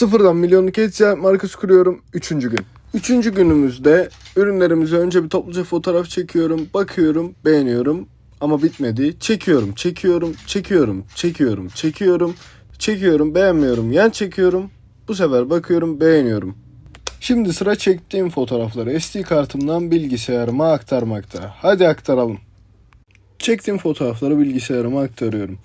Sıfırdan milyonluk e-ticaret markası kuruyorum. Üçüncü gün. Üçüncü günümüzde ürünlerimizi önce bir topluca fotoğraf çekiyorum. Bakıyorum, beğeniyorum. Ama bitmedi. Çekiyorum, çekiyorum, çekiyorum, çekiyorum, çekiyorum, çekiyorum, beğenmiyorum, yan çekiyorum. Bu sefer bakıyorum, beğeniyorum. Şimdi sıra çektiğim fotoğrafları SD kartımdan bilgisayarıma aktarmakta. Hadi aktaralım. Çektiğim fotoğrafları bilgisayarıma aktarıyorum.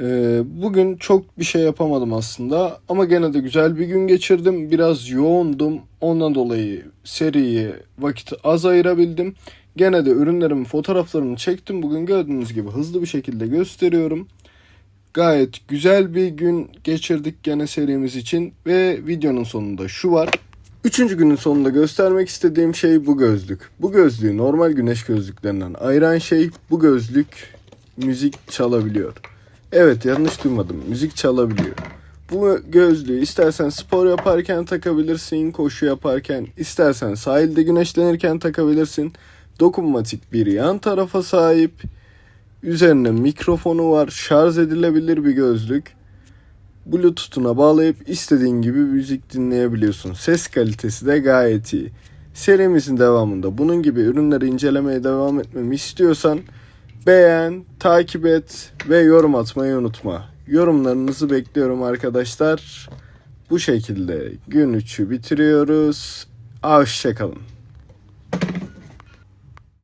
Ee, bugün çok bir şey yapamadım aslında ama gene de güzel bir gün geçirdim. Biraz yoğundum. Ondan dolayı seriye vakit az ayırabildim. Gene de ürünlerimin fotoğraflarını çektim. Bugün gördüğünüz gibi hızlı bir şekilde gösteriyorum. Gayet güzel bir gün geçirdik gene serimiz için ve videonun sonunda şu var. Üçüncü günün sonunda göstermek istediğim şey bu gözlük. Bu gözlüğü normal güneş gözlüklerinden ayıran şey bu gözlük müzik çalabiliyor. Evet yanlış duymadım müzik çalabiliyor. Bu gözlüğü istersen spor yaparken takabilirsin, koşu yaparken, istersen sahilde güneşlenirken takabilirsin. Dokunmatik bir yan tarafa sahip. Üzerine mikrofonu var, şarj edilebilir bir gözlük. Bluetooth'una bağlayıp istediğin gibi müzik dinleyebiliyorsun. Ses kalitesi de gayet iyi. Serimizin devamında bunun gibi ürünleri incelemeye devam etmemi istiyorsan beğen, takip et ve yorum atmayı unutma. Yorumlarınızı bekliyorum arkadaşlar. Bu şekilde gün 3'ü bitiriyoruz. Hoşçakalın.